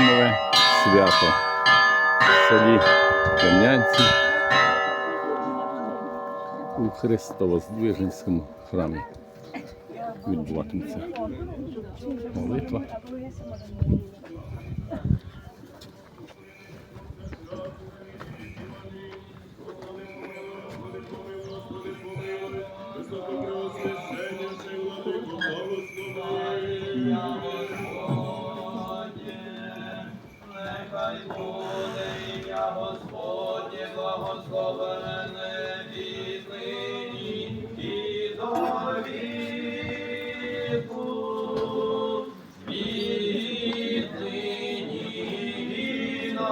Романове свято в селі Кам'янці у Христовоздвиженському храмі. Відбуватиметься молитва. Thank you. нехай буде ім'я Господнє, благословене від нині і до віку, від нині і на